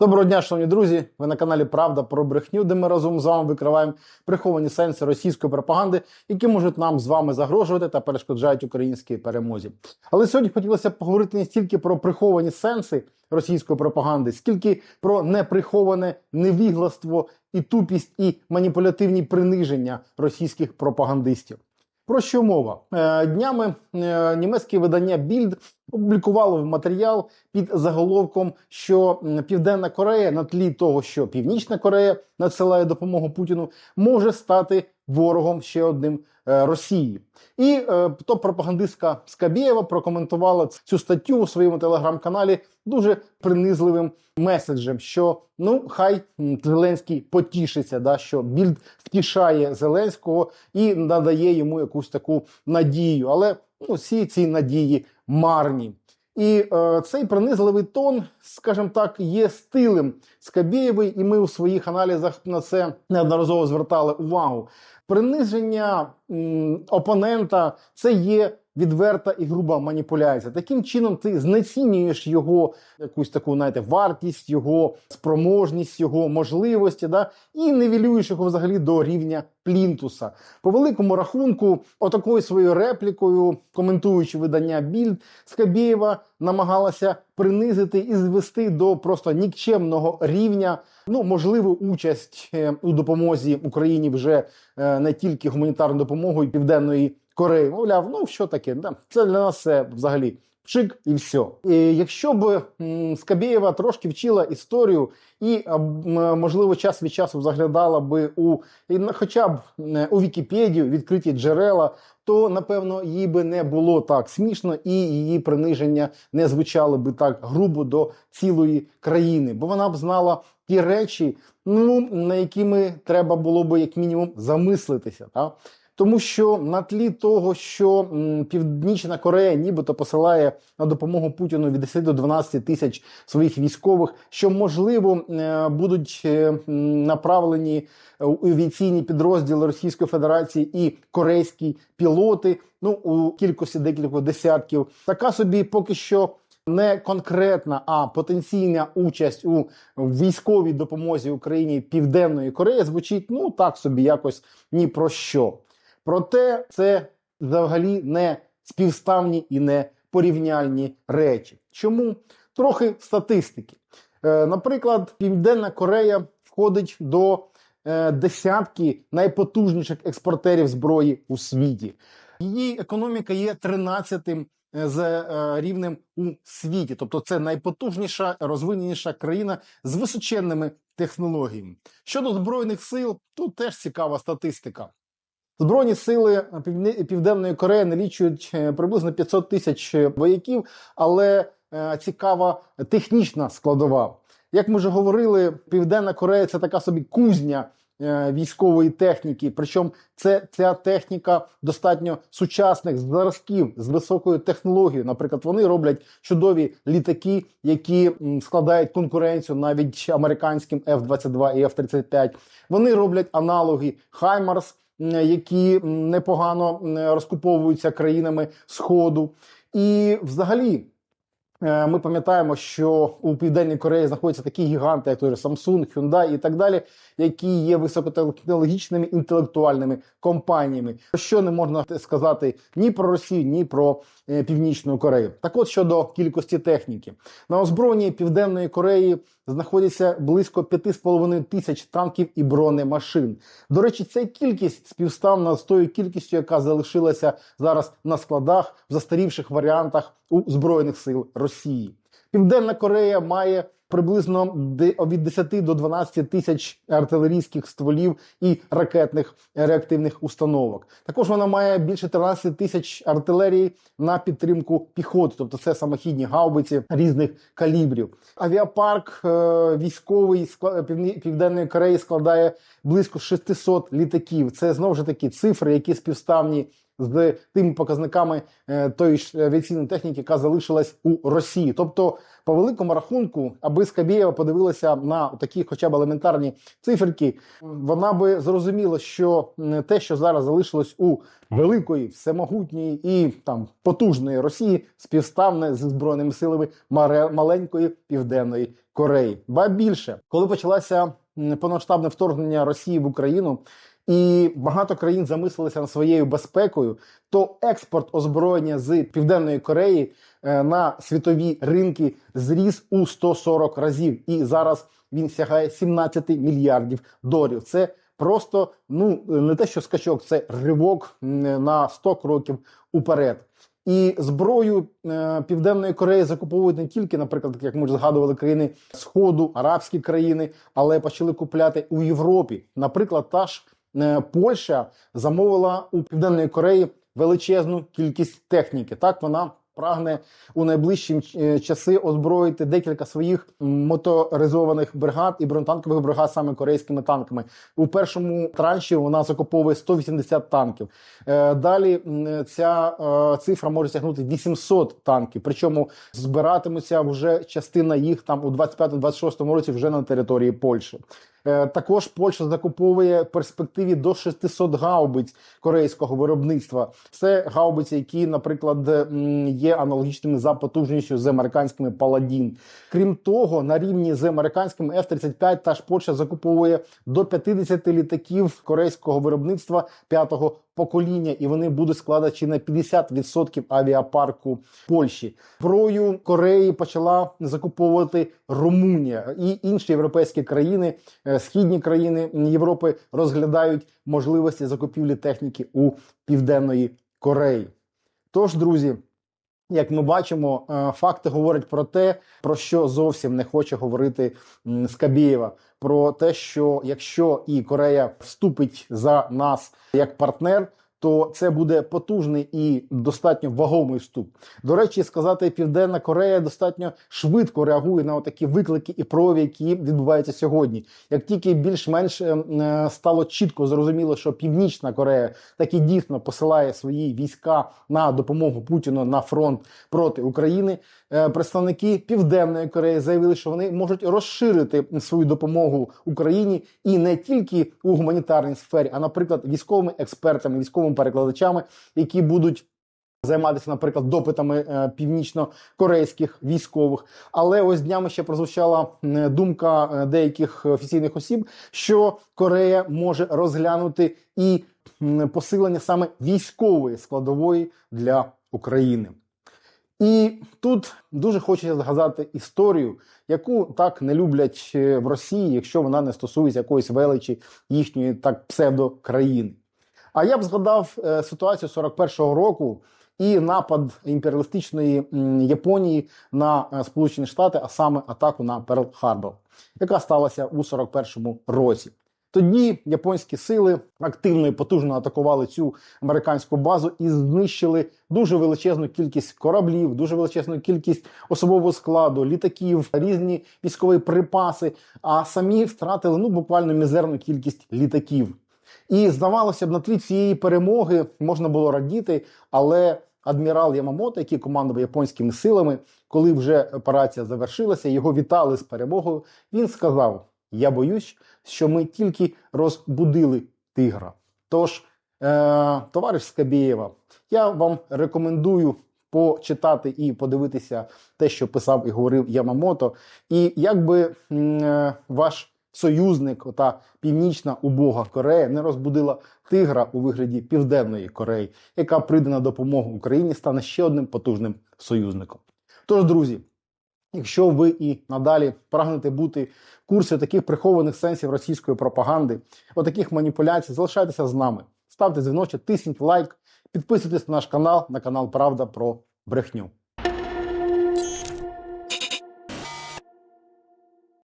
Доброго дня, шановні друзі. Ви на каналі Правда про брехню, де ми разом з вами викриваємо приховані сенси російської пропаганди, які можуть нам з вами загрожувати та перешкоджають українській перемозі. Але сьогодні хотілося поговорити не стільки про приховані сенси російської пропаганди, скільки про неприховане невігластво і тупість і маніпулятивні приниження російських пропагандистів. Про що мова? Е, Днями е, німецьке видання Більд опублікувало матеріал під заголовком, що Південна Корея на тлі того, що Північна Корея надсилає допомогу Путіну, може стати ворогом ще одним е, Росії. І е, то пропагандистка Скабєєва прокоментувала цю статтю у своєму телеграм-каналі дуже принизливим меседжем, що ну хай Зеленський потішиться, да, що більд втішає Зеленського і надає йому якусь таку надію. Але ну, всі ці надії марні. І е, цей принизливий тон, скажімо так, є стилем Скабєєвої, і ми у своїх аналізах на це неодноразово звертали увагу. Приниження м, опонента це є відверта і груба маніпуляція. Таким чином, ти знецінюєш його якусь таку, знаєте, вартість, його спроможність, його можливості, да, і нівелюєш його взагалі до рівня плінтуса. По великому рахунку, отакою своєю реплікою, коментуючи видання Більд, Скабєєва намагалася принизити і звести до просто нікчемного рівня. Ну, можливу участь е, у допомозі Україні вже е, не тільки гуманітарною допомогою Південної Кореї. Мовляв, ну що таке? Да, це для нас це взагалі пшик і все. І якщо б м, Скабєєва трошки вчила історію і можливо час від часу заглядала би у і хоча б у Вікіпедію відкриті джерела, то напевно їй би не було так смішно, і її приниження не звучали би так грубо до цілої країни, бо вона б знала ті речі, ну на якими треба було би як мінімум замислитися. Та? Тому що на тлі того, що Північна Корея нібито посилає на допомогу Путіну від 10 до 12 тисяч своїх військових, що можливо е, будуть е, направлені у авіаційні підрозділи Російської Федерації і корейські пілоти, ну у кількості декількох десятків. Така собі поки що не конкретна, а потенційна участь у військовій допомозі Україні Південної Кореї звучить ну так собі якось ні про що. Проте це взагалі не співставні і не порівняльні речі. Чому? Трохи статистики. Е, наприклад, Південна Корея входить до е, десятки найпотужніших експортерів зброї у світі. Її економіка є 13-тим е, е, рівнем у світі, тобто це найпотужніша, розвиненіша країна з височенними технологіями. Щодо збройних сил, тут теж цікава статистика. Збройні сили Південної Кореї налічують е, приблизно 500 тисяч вояків, але е, цікава технічна складова. Як ми вже говорили, Південна Корея це така собі кузня е, військової техніки. Причому це ця техніка достатньо сучасних зразків з високою технологією. Наприклад, вони роблять чудові літаки, які складають конкуренцію навіть американським F-22 і F-35. Вони роблять аналоги Хаймарс, які непогано розкуповуються країнами Сходу. І взагалі. Е, Ми пам'ятаємо, що у Південній Кореї знаходяться такі гіганти, як той же Samsung, Hyundai і так далі, які є високотехнологічними інтелектуальними компаніями. Що не можна сказати ні про Росію, ні про е, Північну Корею. Так от щодо кількості техніки. На озброєнні Південної Кореї знаходиться близько 5,5 тисяч танків і бронемашин. До речі, ця кількість співставна з тою кількістю, яка залишилася зараз на складах в застарівших варіантах у Збройних сил Росії. Південна Корея має приблизно від 10 до 12 тисяч артилерійських стволів і ракетних реактивних установок. Також вона має більше 13 тисяч артилерії на підтримку піхоти, тобто це самохідні гаубиці різних калібрів. Авіапарк е, військовий Південної Кореї складає близько 600 літаків. Це знову ж таки цифри, які співставні з тими показниками е, тої ж авіаційної техніки, яка залишилась у Росії. Тобто, по великому рахунку, аби Скабєєва подивилася на такі, хоча б елементарні циферки, вона би зрозуміла, що те, що зараз залишилось у великої, всемогутньої і там потужної Росії, співставне з збройними силами маленької південної Кореї. Ба більше, коли почалося м, повномасштабне вторгнення Росії в Україну. І багато країн замислилися над своєю безпекою, то експорт озброєння з Південної Кореї е, на світові ринки зріс у 140 разів, і зараз він сягає 17 мільярдів доларів. Це просто ну не те, що скачок, це ривок на 100 кроків уперед. І зброю е, Південної Кореї закуповують не тільки, наприклад, як ми вже згадували, країни Сходу, арабські країни, але почали купляти у Європі. Наприклад, та ж Польща замовила у Південної Кореї величезну кількість техніки. Так вона прагне у найближчі е, часи озброїти декілька своїх моторизованих бригад і бронетанкових бригад саме корейськими танками. У першому транші вона закуповує 180 танків. Е, Далі ця е, цифра може сягнути 800 танків. Причому збиратимуться вже частина їх там у 25-26 році вже на території Польщі. Е, Також Польща закуповує в перспективі до 600 гаубиць корейського виробництва. Це гаубиці, які, наприклад, є аналогічними за потужністю з американськими Паладін. Крім того, на рівні з американськими F-35 та ж Польща закуповує до 50 літаків корейського виробництва п'ятого покоління, і вони будуть складати на 50% авіапарку Польщі. Зброю Кореї почала закуповувати Румунія і інші європейські країни, е, східні країни Європи розглядають можливості закупівлі техніки у Південної Кореї. Тож, друзі. Як ми бачимо, е, факти говорять про те, про що зовсім не хоче говорити Скабєєва. Про те, що якщо і Корея вступить за нас як партнер, то це буде потужний і достатньо вагомий вступ. До речі, сказати, Південна Корея достатньо швидко реагує на такі виклики і прояви, які відбуваються сьогодні. Як тільки більш-менш е, е, стало чітко зрозуміло, що Північна Корея таки дійсно посилає свої війська на допомогу Путіну на фронт проти України. Е, Представники Південної Кореї заявили, що вони можуть розширити свою допомогу Україні і не тільки у гуманітарній сфері, а, наприклад, військовими експертами, військовими перекладачами, які будуть. Займатися, наприклад, допитами е, північно-корейських військових, але ось днями ще прозвучала думка е, деяких офіційних осіб, що Корея може розглянути і посилення саме військової складової для України. І тут дуже хочеться згадати історію, яку так не люблять е, в Росії, якщо вона не стосується якоїсь величі їхньої так псевдокраїни. А я б згадав е, ситуацію 41-го року і напад імперіалістичної Японії на е, Сполучені Штати, а саме атаку на Перл-Харбор, яка сталася у 41-му році. Тоді японські сили активно і потужно атакували цю американську базу і знищили дуже величезну кількість кораблів, дуже величезну кількість особового складу, літаків, різні військові припаси. А самі втратили ну буквально мізерну кількість літаків. І здавалося б, на тлі цієї перемоги можна було радіти, але адмірал Ямамото, який командував японськими силами, коли вже операція завершилася, його вітали з перемогою. Він сказав: Я боюсь, що ми тільки розбудили тигра. Тож, е, товариш Скабєєва, я вам рекомендую почитати і подивитися те, що писав і говорив Ямамото, і якби е, ваш союзник, ота північна убога Корея, не розбудила тигра у вигляді Південної Кореї, яка прийде на допомогу Україні, стане ще одним потужним союзником. Тож, друзі, якщо ви і надалі прагнете бути в таких прихованих сенсів російської пропаганди, отаких маніпуляцій, залишайтеся з нами. Ставте дзвіночок, тисніть лайк, підписуйтесь на наш канал, на канал Правда про брехню.